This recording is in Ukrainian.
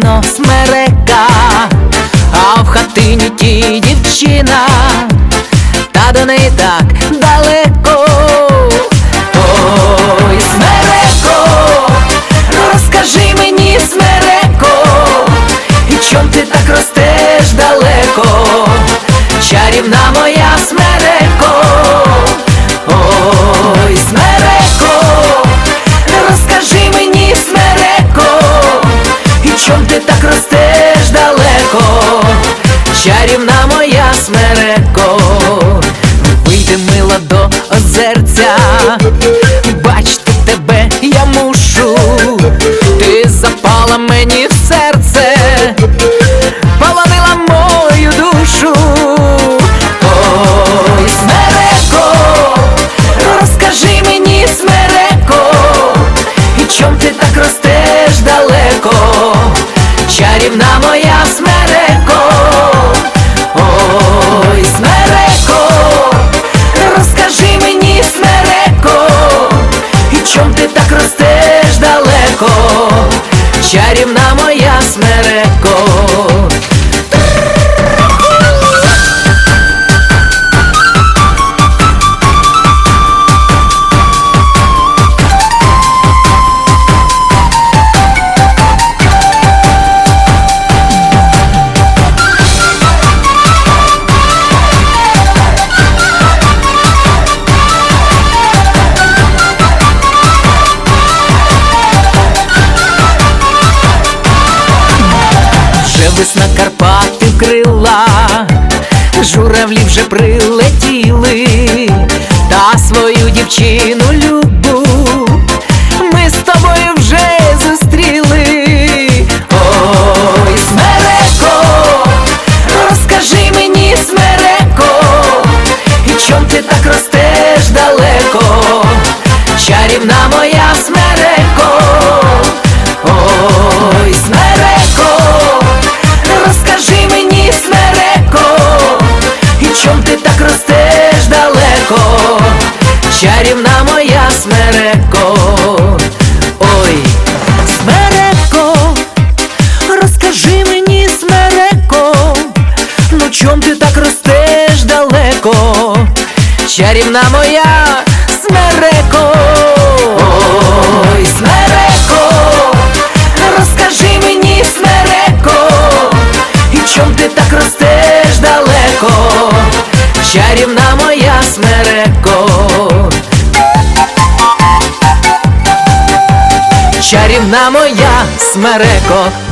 вікно смерека, а в хатині ті дівчина, та до неї так чарівна моя смереко. чарівна моя смереко. Тисна Карпатів крила, журавлі вже прилетіли, та свою дівчину любить. чарівна моя смереко, ой, смереко, розкажи мені, смереко, і чом ти так ростеш далеко, чарівна моя смереко, чарівна моя смереко.